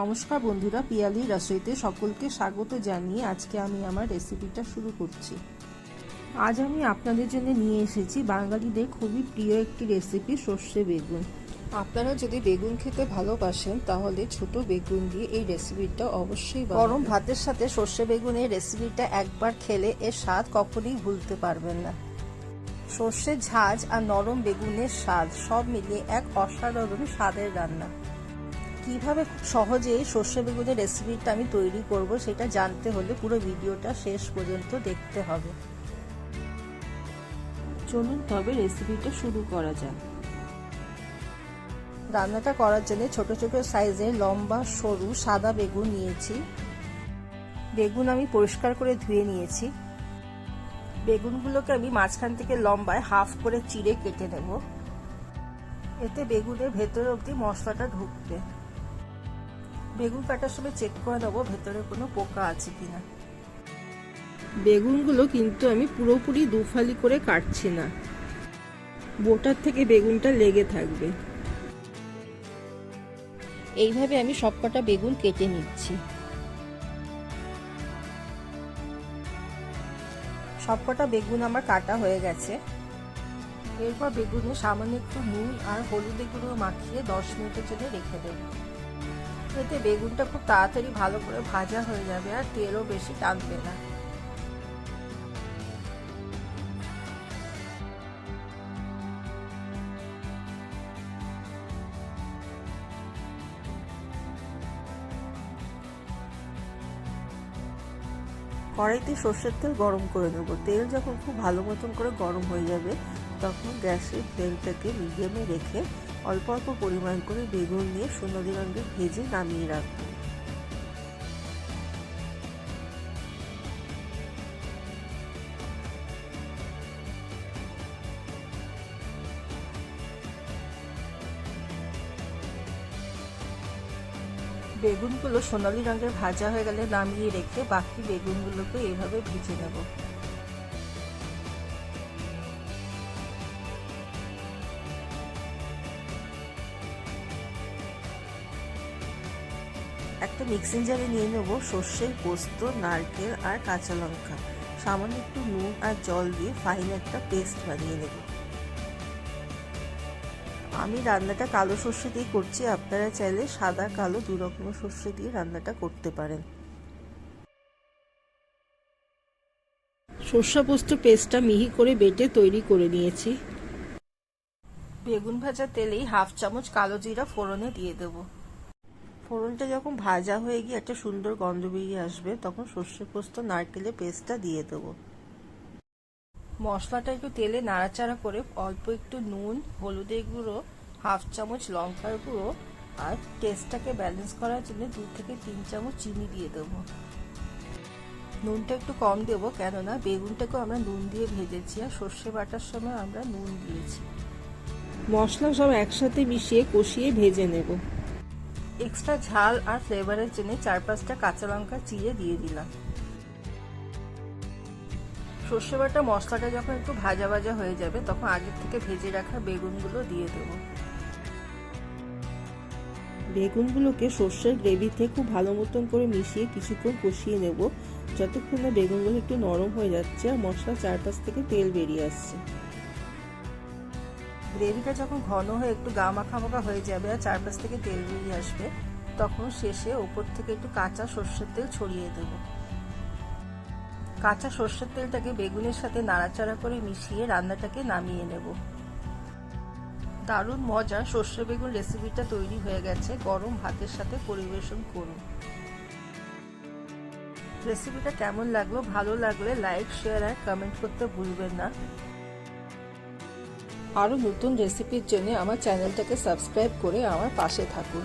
নমস্কার বন্ধুরা, পিয়ালি রসইতে সকলকে স্বাগত জানিয়ে আজকে আমি আমার রেসিপিটা শুরু করছি। আজ আমি আপনাদের জন্য নিয়ে এসেছি বাঙালিদের খুবই প্রিয় একটি রেসিপি, সর্ষে বেগুন। আপনারা যদি বেগুন খেতে ভালোবাসেন, তাহলে ছোট বেগুন দিয়ে এই রেসিপিটা অবশ্যই গরম ভাতের সাথে সর্ষে বেগুনের রেসিপিটা একবার খেলে এর স্বাদ কখনোই ভুলতে পারবেন না। সর্ষের ঝাঁজ আর নরম বেগুনের স্বাদ সব মিলিয়ে এক অসাধারণ স্বাদের রান্না। কীভাবে খুব সহজেই সর্ষে বেগুনের রেসিপিটা আমি তৈরি করব সেটা জানতে হলে পুরো ভিডিওটা শেষ পর্যন্ত দেখতে হবে। চলুন তবে রেসিপিটা শুরু করা যাক। রান্নাটা করার জন্য ছোট ছোট সাইজের লম্বা সরু সাদা বেগুন নিয়েছি। বেগুন আমি পরিষ্কার করে ধুয়ে নিয়েছি। বেগুনগুলোকে আমি মাঝখান থেকে লম্বায় হাফ করে চিড়ে কেটে নেব। এতে বেগুনের ভেতর অবধি মশলাটা ঢুকবে। বেগুন কাটার সময় চেক করে নেব ভেতরে কোনো পোকা আছে কিনা। বেগুনগুলো কিন্তু আমি পুরোপুরি দুফালি করে কাটছি না। বোটার থেকে বেগুনটা লেগে থাকবে। এইভাবে আমি সবকটা বেগুন কেটে নিচ্ছি। সবকটা বেগুন আমার কাটা হয়ে গেছে। এরপর বেগুনে সামান্য একটু নুন আর হলুদের গুঁড়ো মাখিয়ে দশ মিনিটের জন্য রেখে দেব। এতে বেগুনটা খুব তাড়াতাড়ি ভালো করে ভাজা হয়ে যাবে আর তেলও বেশি টানবে না। কড়াইতে সর্ষের তেল গরম করে নেব। তেল যখন খুব ভালো মতন করে গরম হয়ে যাবে, তখন গ্যাসের তেলটাকে মিডিয়ামে রেখে অল্প অল্প পরিমাণ করে বেগুন দিয়ে সোনালি রঙের ভেজে নামিয়ে রাখব বেগুনগুলো সোনালি রঙের ভাজা হয়ে গেলে নামিয়ে রেখে বাকি বেগুনগুলোকে এইভাবে ভেজে নেব। একটা মিক্সিং জারে নিয়ে নেব সর্ষের পোস্ত নারকেল আর কাঁচা লঙ্কা। সামান্য একটু নুন আর জল দিয়ে ফাইন একটা পেস্ট বানিয়ে নেব। আমি রান্নাটা কালো সর্ষে দিয়ে করছি আপনারা চাইলে সাদা কালো দু রকমের সর্ষে দিয়ে রান্নাটা করতে পারেন। সর্ষা পোস্ত পেস্টটা মিহি করে বেটে তৈরি করে নিয়েছি। বেগুন ভাজা তেলেই হাফ চামচ কালো জিরা ফোড়নে দিয়ে দেব। ফোড়নটা যখন ভাজা হয়ে গিয়ে একটা সুন্দর গন্ধ বেরিয়ে আসবে, তখন সর্ষে পোস্ত, নারকেলের পেস্টটা দিয়ে দেবো। মশলাটা একটু তেলে নাড়াচাড়া করে অল্প একটু নুন, হলুদের গুঁড়ো, হাফ চামচ লঙ্কার গুঁড়ো আর টেস্টটাকে ব্যালেন্স করার জন্য দু থেকে তিন চামচ চিনি দিয়ে দেবো। নুনটা একটু কম দেবো, কেননা বেগুনটাকেও আমরা নুন দিয়ে ভেজেছি আর সর্ষে বাটার সময় আমরা নুন দিয়েছি। মশলা সব একসাথে মিশিয়ে কষিয়ে ভেজে নেব। এক্সট্রা ঝাল আর ফ্লেভারের জন্য চার পাঁচটা কাঁচা লঙ্কা চিড়ে দিয়ে দিলাম। সর্ষে বাটা মশলাটা যখন একটু ভাজা ভাজা হয়ে যাবে, তখন আগের থেকে ভেজে রাখা বেগুনগুলো দিয়ে দেব। বেগুনগুলোকে সর্ষের গ্রেভিতে খুব ভালো মতন করে মিশিয়ে কিছুক্ষণ কষিয়ে নেব, যতক্ষণ না বেগুনগুলো একটু নরম হয়ে যাচ্ছে আর মশলা চারপাশ থেকে তেল বেরিয়ে আসছে। গ্রেভিটা যখন ঘন হয়ে একটু গা মাখা হয়ে যাবে আর চারপাশ থেকে তেল বেরিয়ে আসবে, তখন শেষে ওপর থেকে একটু কাঁচা সর্ষের তেল ছড়িয়ে দেবো। কাঁচা সর্ষের তেলটাকে বেগুনের সাথে নাড়াচাড়া করে মিশিয়ে রান্নাটাকে নামিয়ে নেব। দারুণ মজা সর্ষে বেগুন রেসিপিটা তৈরি হয়ে গেছে। গরম ভাতের সাথে পরিবেশন করুন। রেসিপিটা কেমন লাগল, ভালো লাগলে লাইক, শেয়ার আর কমেন্ট করতে ভুলবেন না। আরও নতুন রেসিপির জন্য আমার চ্যানেলটাকে সাবস্ক্রাইব করে আমার পাশে থাকুন।